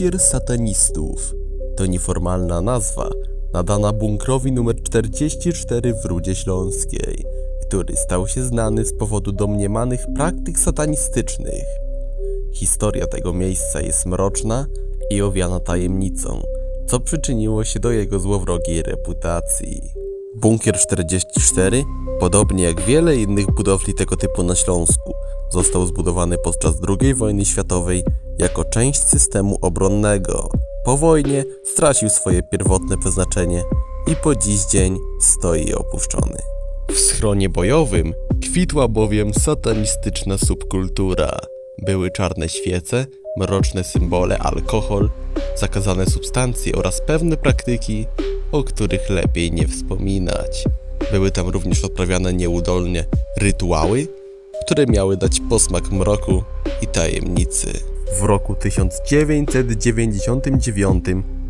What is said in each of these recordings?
Bunkier satanistów to nieformalna nazwa nadana bunkrowi numer 44 w Rudzie Śląskiej, który stał się znany z powodu domniemanych praktyk satanistycznych. Historia tego miejsca jest mroczna i owiana tajemnicą, co przyczyniło się do jego złowrogiej reputacji. Bunkier 44, podobnie jak wiele innych budowli tego typu na Śląsku, został zbudowany podczas II wojny światowej jako część systemu obronnego. Po wojnie stracił swoje pierwotne przeznaczenie i po dziś dzień stoi opuszczony. W schronie bojowym kwitła bowiem satanistyczna subkultura. Były czarne świece, mroczne symbole, alkohol, zakazane substancje oraz pewne praktyki, o których lepiej nie wspominać. Były tam również odprawiane nieudolnie rytuały, które miały dać posmak mroku i tajemnicy. W roku 1999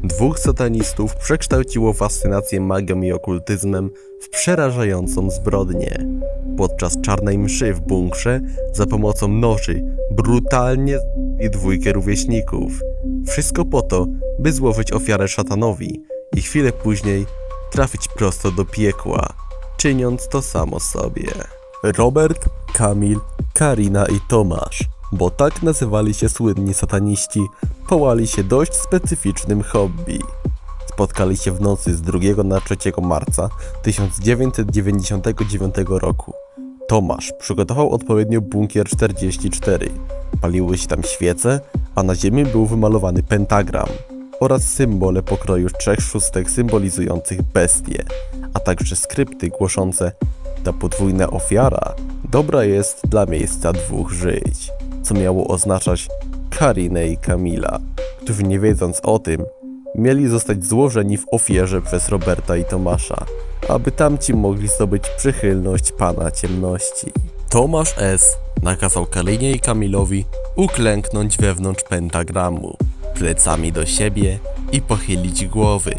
dwóch satanistów przekształciło fascynację magią i okultyzmem w przerażającą zbrodnię. Podczas czarnej mszy w bunkrze za pomocą noży brutalnie i dwójkę rówieśników. Wszystko po to, by złożyć ofiarę szatanowi i chwilę później trafić prosto do piekła, czyniąc to samo sobie. Robert, Kamil, Karina i Tomasz, bo tak nazywali się słynni sataniści, połali się dość specyficznym hobby. Spotkali się w nocy z 2 na 3 marca 1999 roku. Tomasz przygotował odpowiednio bunkier 44. Paliły się tam świece, a na ziemi był wymalowany pentagram oraz symbole pokroju trzech szóstek symbolizujących bestie, a także skrypty głoszące ta podwójna ofiara dobra jest dla miejsca dwóch żyć, co miało oznaczać Karinę i Kamila, którzy nie wiedząc o tym, mieli zostać złożeni w ofierze przez Roberta i Tomasza, aby tamci mogli zdobyć przychylność Pana Ciemności. Tomasz S. nakazał Karinie i Kamilowi uklęknąć wewnątrz pentagramu, plecami do siebie i pochylić głowy.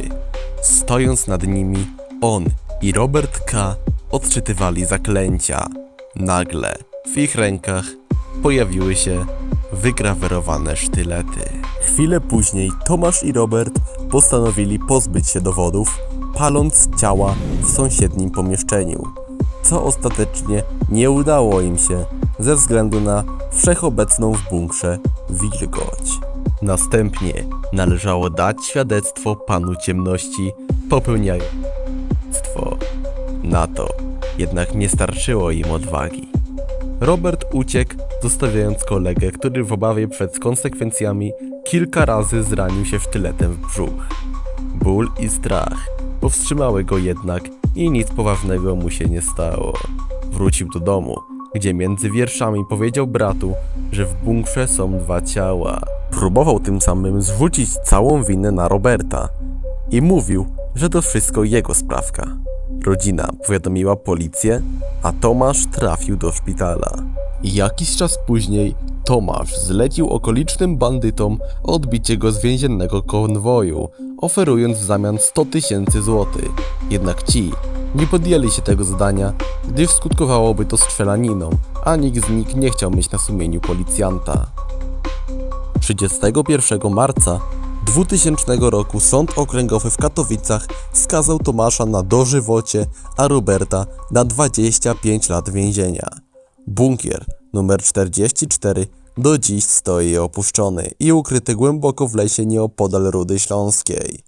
Stojąc nad nimi, on i Robert K. odczytywali zaklęcia. Nagle w ich rękach pojawiły się wygrawerowane sztylety. Chwilę później Tomasz i Robert postanowili pozbyć się dowodów, paląc ciała w sąsiednim pomieszczeniu, co ostatecznie nie udało im się ze względu na wszechobecną w bunkrze wilgoć. Następnie należało dać świadectwo panu ciemności, popełniając na to jednak nie starczyło im odwagi. Robert uciekł, zostawiając kolegę, który w obawie przed konsekwencjami kilka razy zranił się sztyletem w brzuch. Ból i strach powstrzymały go jednak i nic poważnego mu się nie stało. Wrócił do domu, gdzie między wierszami powiedział bratu, że w bunkrze są dwa ciała. Próbował tym samym zrzucić całą winę na Roberta i mówił, że to wszystko jego sprawka. Rodzina powiadomiła policję, a Tomasz trafił do szpitala. Jakiś czas później Tomasz zlecił okolicznym bandytom odbicie go z więziennego konwoju, oferując w zamian 100 tysięcy złotych. Jednak ci nie podjęli się tego zadania, gdyż skutkowałoby to strzelaniną, a nikt z nich nie chciał mieć na sumieniu policjanta. 31 marca 2000 roku Sąd Okręgowy w Katowicach skazał Tomasza na dożywocie, a Roberta na 25 lat więzienia. Bunkier numer 44 do dziś stoi opuszczony i ukryty głęboko w lesie nieopodal Rudy Śląskiej.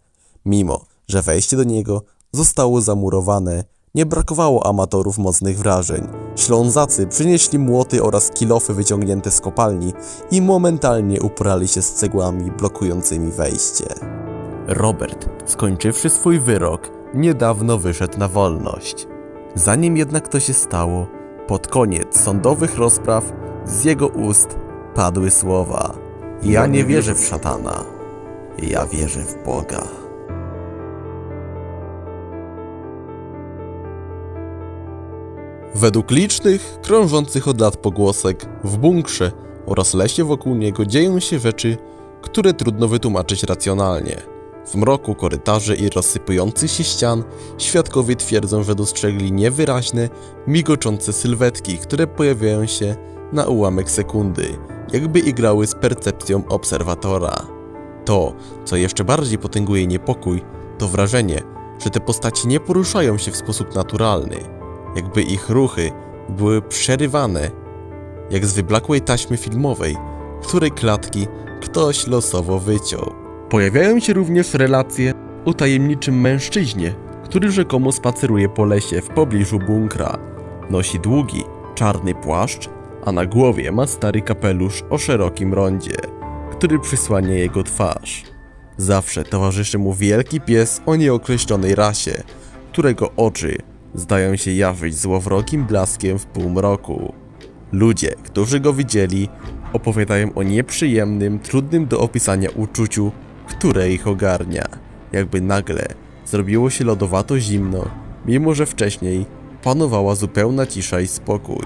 Mimo, że wejście do niego zostało zamurowane, nie brakowało amatorów mocnych wrażeń. Ślązacy przynieśli młoty oraz kilofy wyciągnięte z kopalni i momentalnie uporali się z cegłami blokującymi wejście. Robert, skończywszy swój wyrok, niedawno wyszedł na wolność. Zanim jednak to się stało, pod koniec sądowych rozpraw z jego ust padły słowa: Ja nie wierzę w szatana, ja wierzę w Boga. Według licznych, krążących od lat pogłosek, w bunkrze oraz lesie wokół niego dzieją się rzeczy, które trudno wytłumaczyć racjonalnie. W mroku korytarzy i rozsypujących się ścian świadkowie twierdzą, że dostrzegli niewyraźne, migoczące sylwetki, które pojawiają się na ułamek sekundy, jakby igrały z percepcją obserwatora. To, co jeszcze bardziej potęguje niepokój, to wrażenie, że te postaci nie poruszają się w sposób naturalny, jakby ich ruchy były przerywane, jak z wyblakłej taśmy filmowej, której klatki ktoś losowo wyciął. Pojawiają się również relacje o tajemniczym mężczyźnie, który rzekomo spaceruje po lesie w pobliżu bunkra. Nosi długi, czarny płaszcz, a na głowie ma stary kapelusz o szerokim rondzie, który przysłania jego twarz. Zawsze towarzyszy mu wielki pies o nieokreślonej rasie, którego oczy zdają się jawić złowrogim blaskiem w półmroku. Ludzie, którzy go widzieli, opowiadają o nieprzyjemnym, trudnym do opisania uczuciu, które ich ogarnia. Jakby nagle zrobiło się lodowato zimno, mimo że wcześniej panowała zupełna cisza i spokój.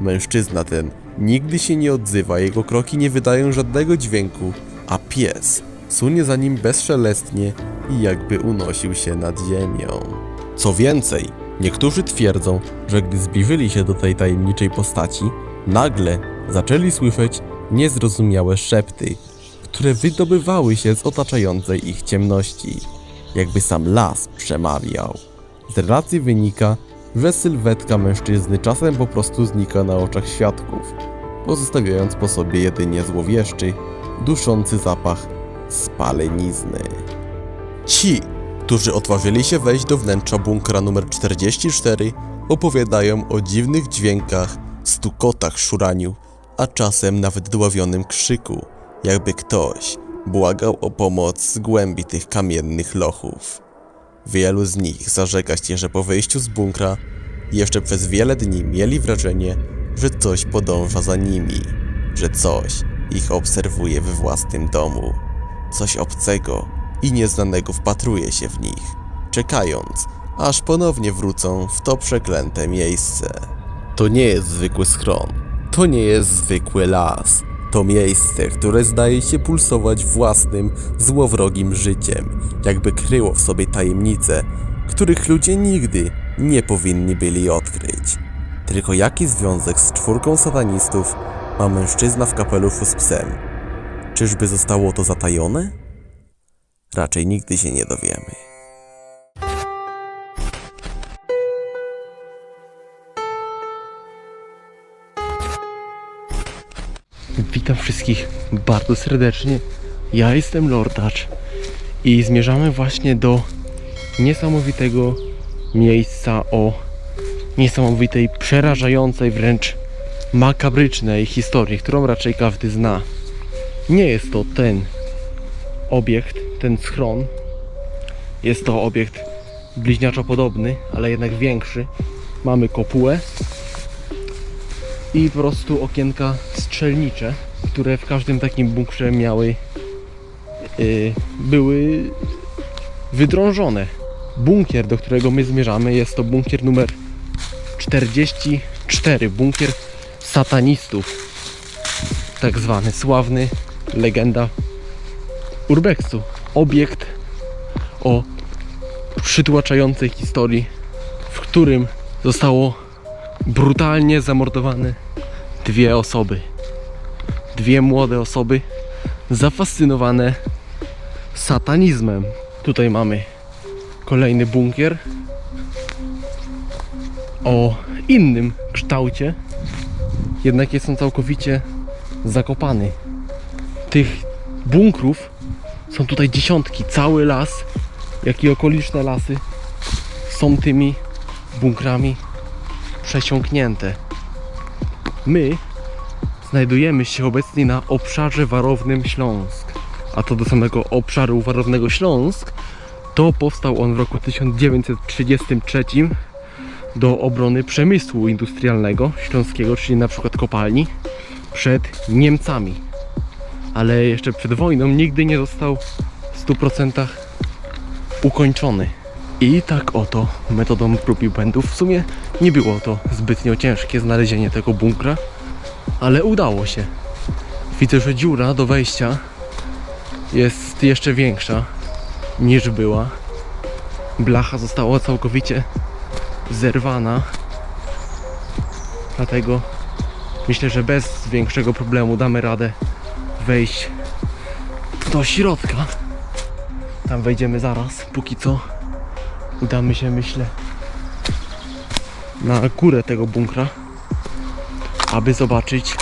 Mężczyzna ten nigdy się nie odzywa, jego kroki nie wydają żadnego dźwięku, a pies sunie za nim bezszelestnie i jakby unosił się nad ziemią. Co więcej, niektórzy twierdzą, że gdy zbliżyli się do tej tajemniczej postaci, nagle zaczęli słyszeć niezrozumiałe szepty, które wydobywały się z otaczającej ich ciemności, jakby sam las przemawiał. Z relacji wynika, że sylwetka mężczyzny czasem po prostu znika na oczach świadków, pozostawiając po sobie jedynie złowieszczy, duszący zapach spalenizny. Ci, którzy odważyli się wejść do wnętrza bunkra numer 44, opowiadają o dziwnych dźwiękach, stukotach, szuraniu, a czasem nawet dławionym krzyku, jakby ktoś błagał o pomoc z głębi tych kamiennych lochów. Wielu z nich zarzeka się, że po wyjściu z bunkra jeszcze przez wiele dni mieli wrażenie, że coś podąża za nimi, że coś ich obserwuje we własnym domu. Coś obcego i nieznanego wpatruje się w nich, czekając, aż ponownie wrócą w to przeklęte miejsce. To nie jest zwykły schron, to nie jest zwykły las. To miejsce, które zdaje się pulsować własnym, złowrogim życiem, jakby kryło w sobie tajemnice, których ludzie nigdy nie powinni byli odkryć. Tylko jaki związek z czwórką satanistów ma mężczyzna w kapeluszu z psem? Czyżby zostało to zatajone? Raczej nigdy się nie dowiemy. Witam wszystkich bardzo serdecznie. Ja jestem Lordacz i zmierzamy właśnie do niesamowitego miejsca o niesamowitej, przerażającej, wręcz makabrycznej historii, którą raczej każdy zna. Nie jest to ten obiekt, ten schron. Jest to obiekt bliźniaczo podobny, ale jednak większy. Mamy kopułę i po prostu okienka strzelnicze, które w każdym takim bunkrze miały yy, były wydrążone. Bunkier, do którego my zmierzamy, jest to bunkier numer 44, bunkier satanistów. Tak zwany sławny legenda urbexu. Obiekt o przytłaczającej historii, w którym zostało brutalnie zamordowane dwie osoby. Dwie młode osoby zafascynowane satanizmem. Tutaj mamy kolejny bunkier o innym kształcie, jednak jest on całkowicie zakopany. Tych bunkrów są tutaj dziesiątki. Cały las, jak i okoliczne lasy są tymi bunkrami przesiąknięte. My znajdujemy się obecnie na obszarze warownym Śląsk. A to do samego obszaru warownego Śląsk to powstał on w roku 1933 do obrony przemysłu industrialnego śląskiego, czyli na przykład kopalni, przed Niemcami. Ale jeszcze przed wojną nigdy nie został w 100% ukończony. I tak oto metodą prób i błędów w sumie nie było to zbytnio ciężkie znalezienie tego bunkra, ale udało się. Widzę, że dziura do wejścia jest jeszcze większa niż była. Blacha została całkowicie zerwana. Dlatego myślę, że bez większego problemu damy radę wejść do środka. Tam wejdziemy zaraz. Póki co udamy się, myślę, na górę tego bunkra, aby zobaczyć,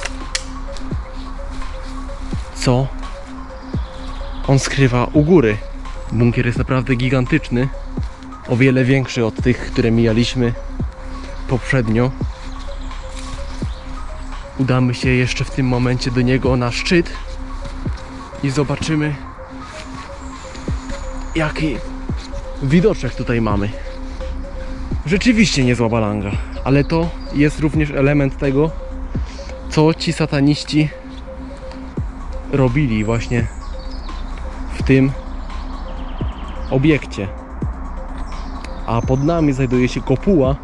co on skrywa u góry. Bunkier jest naprawdę gigantyczny, o wiele większy od tych, które mijaliśmy poprzednio. Udamy się jeszcze w tym momencie do niego na szczyt i zobaczymy, jaki widoczek tutaj mamy. Rzeczywiście niezła balanga, ale to jest również element tego, co ci sataniści robili właśnie w tym obiekcie. A pod nami znajduje się kopuła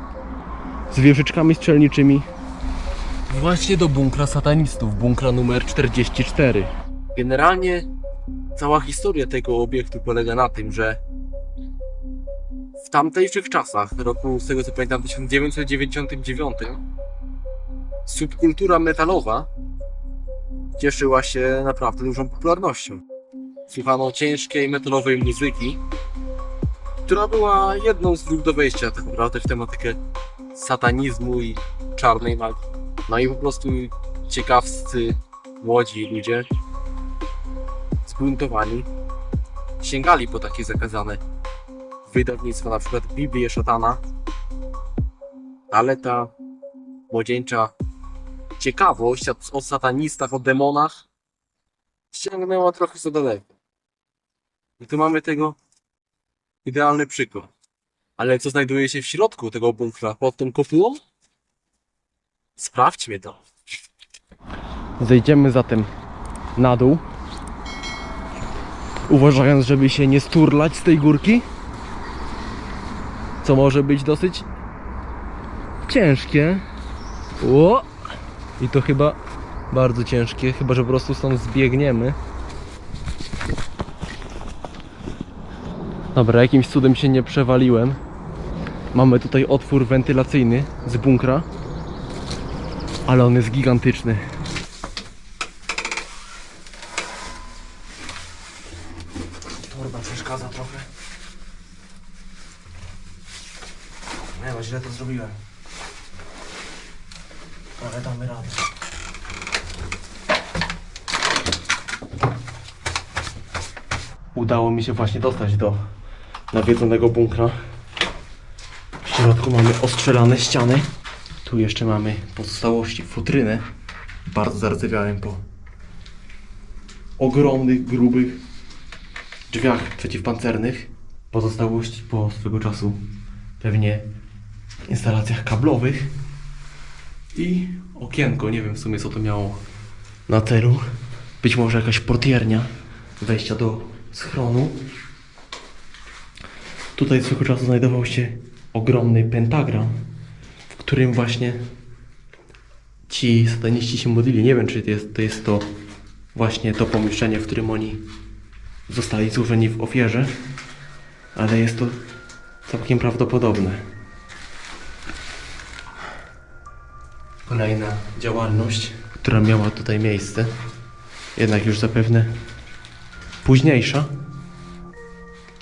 z wieżyczkami strzelniczymi właśnie do bunkra satanistów, bunkra numer 44. Generalnie cała historia tego obiektu polega na tym, że w tamtejszych czasach, roku z tego co pamiętam 1999, subkultura metalowa cieszyła się naprawdę dużą popularnością. Słuchano ciężkiej metalowej muzyki, która była jedną z dróg do wejścia tak naprawdę w tematykę satanizmu i czarnej magii. No i po prostu ciekawscy młodzi ludzie zbuntowani sięgali po takie zakazane wydawnictwa, na przykład Biblię Szatana, ale ta młodzieńcza ciekawość o- satanistach, o demonach ściągnęła trochę za daleko. I tu mamy tego idealny przykład. Ale co znajduje się w środku tego bunkra pod tą kopułą? Sprawdźmy to. Zejdziemy zatem na dół. Uważając, żeby się nie sturlać z tej górki. Co może być dosyć ciężkie. O! I to chyba bardzo ciężkie, chyba że po prostu stąd zbiegniemy. Dobra, jakimś cudem się nie przewaliłem. Mamy tutaj otwór wentylacyjny z bunkra, ale on jest gigantyczny. Torba przeszkadza trochę. Nie no, źle to zrobiłem. Ale damy radę. Udało mi się właśnie dostać do nawiedzonego bunkra. W środku mamy ostrzelane ściany. Tu jeszcze mamy pozostałości futrynę. Bardzo zardzewiałem po ogromnych, grubych drzwiach przeciwpancernych. Pozostałości po swego czasu pewnie instalacjach kablowych. I okienko, nie wiem w sumie co to miało na celu. Być może jakaś portiernia wejścia do schronu. Tutaj swego czasu znajdował się ogromny pentagram, w którym właśnie ci sataniści się modlili. Nie wiem, czy to jest to, jest to właśnie to pomieszczenie, w którym oni zostali złożeni w ofierze, ale jest to całkiem prawdopodobne. Kolejna działalność, która miała tutaj miejsce, jednak już zapewne późniejsza.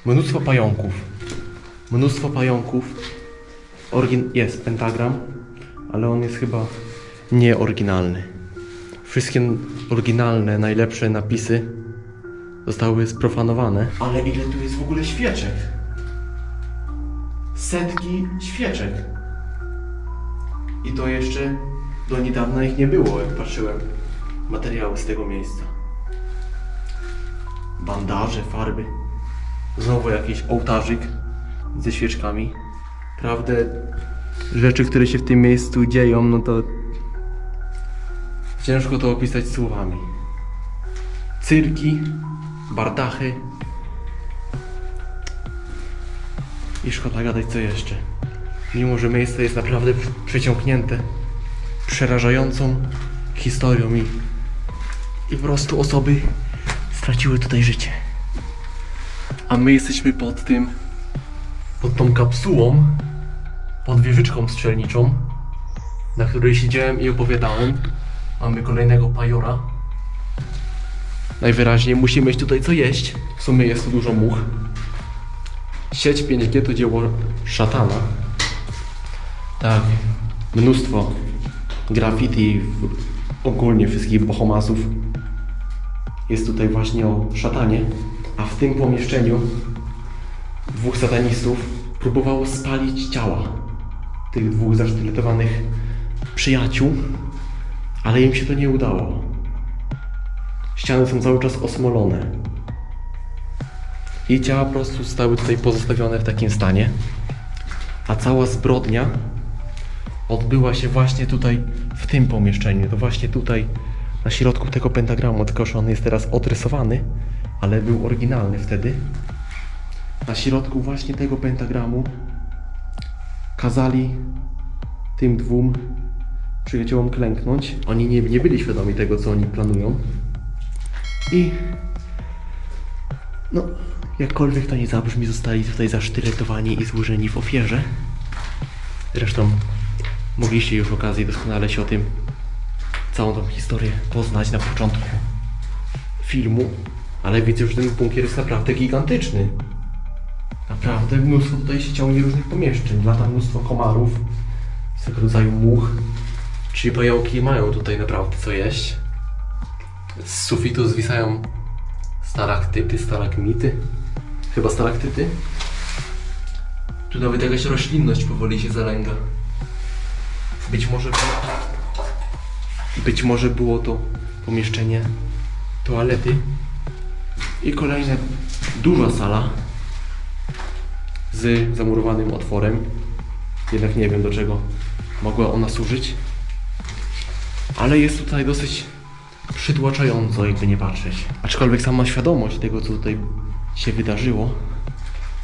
Mnóstwo pająków. Mnóstwo pająków. Origin jest pentagram, ale on jest chyba nieoryginalny. Wszystkie oryginalne, najlepsze napisy zostały sprofanowane. Ale ile tu jest w ogóle świeczek? Setki świeczek. I to jeszcze do niedawna ich nie było, jak patrzyłem materiały z tego miejsca. Bandaże, farby. Znowu jakiś ołtarzyk ze świeczkami. Prawdę, rzeczy, które się w tym miejscu dzieją, no to ciężko to opisać słowami. Cyrki, bardachy. I szkoda gadać co jeszcze. Mimo, że miejsce jest naprawdę przeciągnięte przerażającą historią i, i po prostu osoby straciły tutaj życie. A my jesteśmy pod tym, pod tą kapsułą, pod wieżyczką strzelniczą, na której siedziałem i opowiadałem. Mamy kolejnego pajora. Najwyraźniej musimy mieć tutaj co jeść. W sumie jest tu dużo much. Sieć 5G to dzieło szatana. Tak, mnóstwo graffiti ogólnie wszystkich bohomasów jest tutaj właśnie o szatanie, a w tym pomieszczeniu dwóch satanistów próbowało spalić ciała tych dwóch zasztyletowanych przyjaciół, ale im się to nie udało. Ściany są cały czas osmolone. I ciała po prostu zostały tutaj pozostawione w takim stanie. A cała zbrodnia odbyła się właśnie tutaj, w tym pomieszczeniu. To właśnie tutaj, na środku tego pentagramu, tylko że on jest teraz odrysowany, ale był oryginalny wtedy. Na środku właśnie tego pentagramu kazali tym dwóm przyjaciołom klęknąć. Oni nie, nie byli świadomi tego, co oni planują. I no, jakkolwiek to nie zabrzmi, zostali tutaj zasztyletowani i złożeni w ofierze. Zresztą mogliście już okazji doskonale się o tym, całą tą historię poznać na początku filmu, ale widzę, że ten bunkier jest naprawdę gigantyczny. Naprawdę mnóstwo tutaj się ciągnie różnych pomieszczeń. Lata mnóstwo komarów, swego rodzaju much. Czyli pająki mają tutaj naprawdę co jeść. Z sufitu zwisają stalaktyty, stalagmity. Chyba stalaktyty. Tu nawet jakaś roślinność powoli się zalęga. Być może było, być może było to pomieszczenie toalety i kolejna duża sala z zamurowanym otworem. Jednak nie wiem do czego mogła ona służyć. Ale jest tutaj dosyć przytłaczająco, jakby nie patrzeć. Aczkolwiek sama świadomość tego, co tutaj się wydarzyło,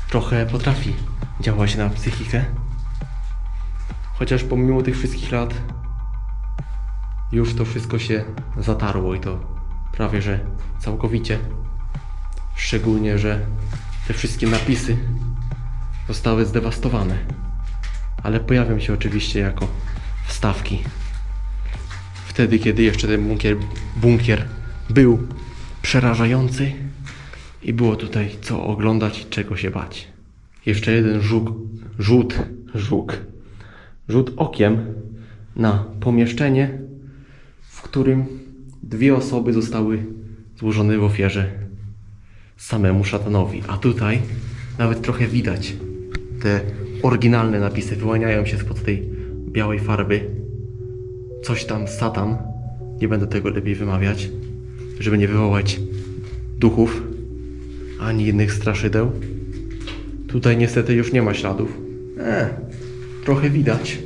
trochę potrafi działać na psychikę. Chociaż pomimo tych wszystkich lat już to wszystko się zatarło i to prawie że całkowicie. Szczególnie, że te wszystkie napisy zostały zdewastowane. Ale pojawią się oczywiście jako wstawki. Wtedy, kiedy jeszcze ten bunkier, bunkier był przerażający i było tutaj co oglądać i czego się bać. Jeszcze jeden żuk, rzut, żuk, rzut okiem na pomieszczenie, w którym dwie osoby zostały złożone w ofierze samemu szatanowi. A tutaj nawet trochę widać te oryginalne napisy wyłaniają się spod tej białej farby. Coś tam Satan. Nie będę tego lepiej wymawiać, żeby nie wywołać duchów ani innych straszydeł. Tutaj niestety już nie ma śladów. E, trochę widać.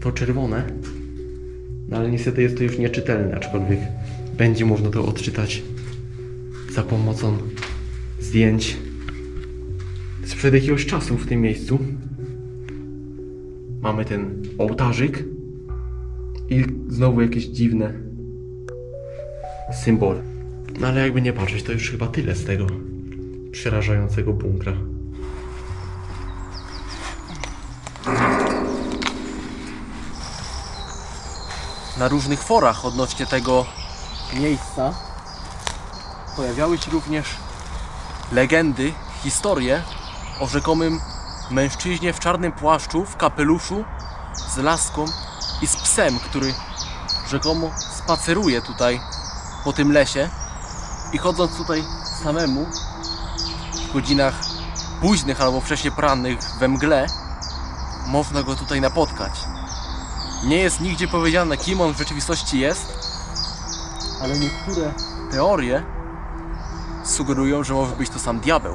To czerwone. No ale niestety jest to już nieczytelne, aczkolwiek będzie można to odczytać za pomocą zdjęć sprzed jakiegoś czasu w tym miejscu. Mamy ten ołtarzyk i znowu jakieś dziwne symbole. No ale jakby nie patrzeć, to już chyba tyle z tego przerażającego bunkra. Na różnych forach odnośnie tego miejsca pojawiały się również legendy, historie o rzekomym mężczyźnie w czarnym płaszczu, w kapeluszu, z laską i z psem, który rzekomo spaceruje tutaj po tym lesie i chodząc tutaj samemu w godzinach późnych albo wcześniej porannych we mgle można go tutaj napotkać. Nie jest nigdzie powiedziane kim on w rzeczywistości jest, ale niektóre teorie sugerują, że może być to sam diabeł.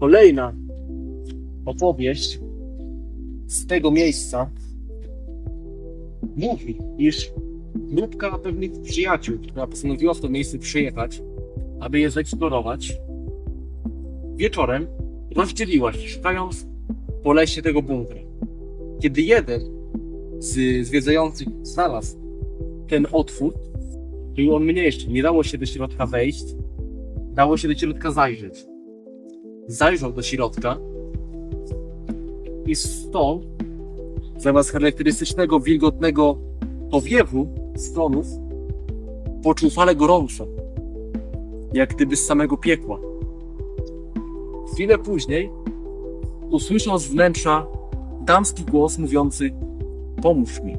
Kolejna opowieść z tego miejsca mówi, iż grupka pewnych przyjaciół, która postanowiła w to miejsce przyjechać, aby je zeksplorować, wieczorem rozdzieliła się, szukając po lesie tego bunkra. Kiedy jeden z zwiedzających znalazł ten otwór, był on mniejszy, nie dało się do środka wejść, dało się do środka zajrzeć. Zajrzał do środka i stąd, zamiast charakterystycznego, wilgotnego powiewu stronów, poczuł falę gorąca. jak gdyby z samego piekła. Chwilę później usłyszał z wnętrza damski głos mówiący: Pomóż mi.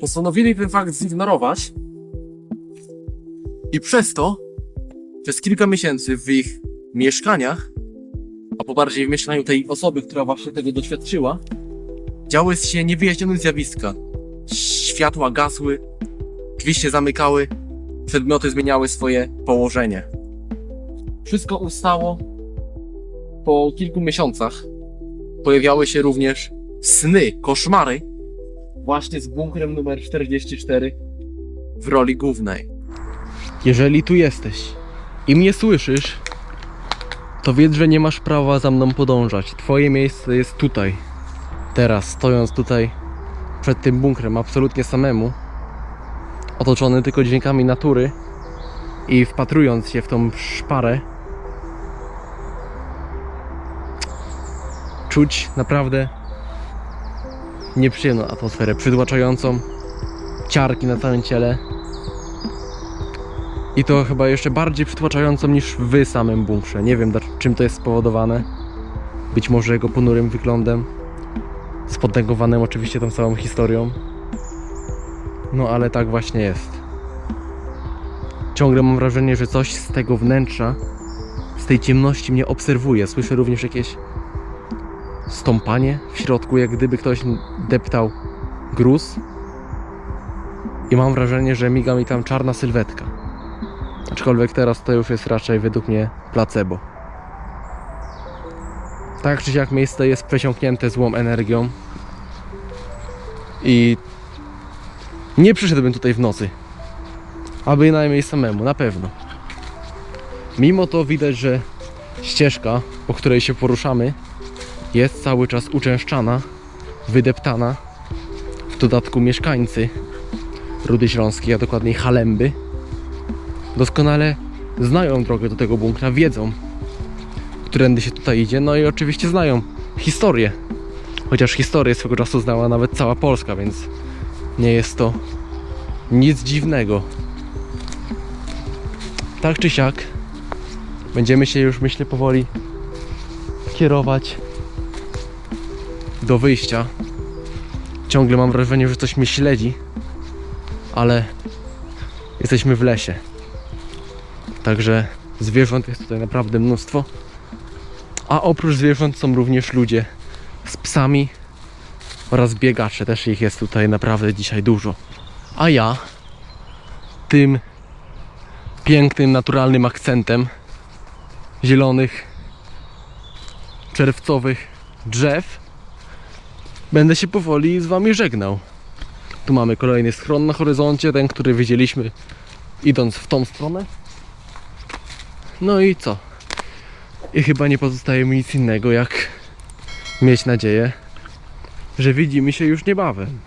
Postanowili ten fakt zignorować i przez to przez kilka miesięcy w ich mieszkaniach, a po bardziej w mieszkaniu tej osoby, która właśnie tego doświadczyła, działy się niewyjaśnione zjawiska. Światła gasły, drzwi się zamykały, przedmioty zmieniały swoje położenie. Wszystko ustało. Po kilku miesiącach pojawiały się również sny, koszmary, właśnie z bunkrem numer 44 w roli głównej. Jeżeli tu jesteś i mnie słyszysz, to wiedz, że nie masz prawa za mną podążać. Twoje miejsce jest tutaj. Teraz, stojąc tutaj przed tym bunkrem, absolutnie samemu, otoczony tylko dźwiękami natury i wpatrując się w tą szparę, czuć naprawdę nieprzyjemną atmosferę, przytłaczającą, ciarki na całym ciele. I to chyba jeszcze bardziej przytłaczającą niż w samym bunkrze. Nie wiem czym to jest spowodowane. Być może jego ponurym wyglądem. Spodnegowanym oczywiście tą całą historią. No ale tak właśnie jest. Ciągle mam wrażenie, że coś z tego wnętrza, z tej ciemności mnie obserwuje. Słyszę również jakieś stąpanie w środku, jak gdyby ktoś deptał gruz. I mam wrażenie, że miga mi tam czarna sylwetka. Aczkolwiek teraz to już jest raczej według mnie placebo. Tak czy siak miejsce jest przesiąknięte złą energią. I nie przyszedłbym tutaj w nocy. A bynajmniej samemu, na pewno. Mimo to widać, że ścieżka, po której się poruszamy, jest cały czas uczęszczana, wydeptana. W dodatku mieszkańcy Rudy Śląskiej, a dokładniej Halemby, doskonale znają drogę do tego bunkra, wiedzą, którędy się tutaj idzie, no i oczywiście znają historię. Chociaż historię swego czasu znała nawet cała Polska, więc nie jest to nic dziwnego. Tak czy siak, będziemy się już, myślę, powoli kierować do wyjścia. Ciągle mam wrażenie, że coś mnie śledzi, ale jesteśmy w lesie. Także zwierząt jest tutaj naprawdę mnóstwo. A oprócz zwierząt są również ludzie z psami oraz biegacze. Też ich jest tutaj naprawdę dzisiaj dużo. A ja tym pięknym, naturalnym akcentem zielonych, czerwcowych drzew będę się powoli z Wami żegnał. Tu mamy kolejny schron na horyzoncie, ten, który widzieliśmy idąc w tą stronę. No i co? I chyba nie pozostaje mi nic innego jak mieć nadzieję, że widzimy się już niebawem.